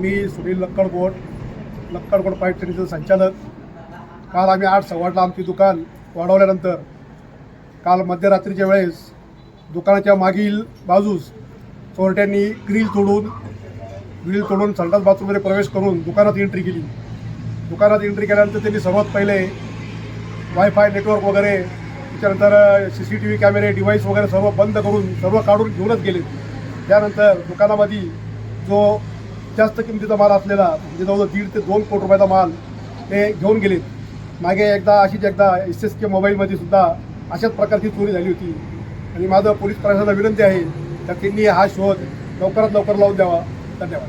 मी Sunil Lakkadkot Lakkadkot pipe ट्रेनचं संचालक. काल आम्ही आठ सव्वाटला आमची दुकान वाढवल्यानंतर काल मध्यरात्रीच्या वेळेस दुकानाच्या मागील बाजूस चोरट्यांनी ग्रील तोडून ग्रील तोडून संडास बाथरूममध्ये प्रवेश करून दुकानात एंट्री केली. दुकानात एंट्री केल्यानंतर त्यांनी सर्वात पहिले वायफाय नेटवर्क वगैरे त्याच्यानंतर सी सी टी व्ही कॅमेरे डिव्हाइस वगैरे सर्व बंद करून सर्व काढून घेऊनच गेले. त्यानंतर दुकानामध्ये जो जास्त किमतीचा माल असलेला म्हणजे जवळजवळ दीड ते दोन कोटी रुपयाचा माल ते घेऊन गेलेत. मागे एकदा अशीच एकदा एस एस के मोबाईलमध्ये सुद्धा अशाच प्रकारची चोरी झाली होती. आणि माझं पोलीस प्रशासनाला विनंती आहे तर त्यांनी हा शोध लवकरात लवकर लावून द्यावा. धन्यवाद.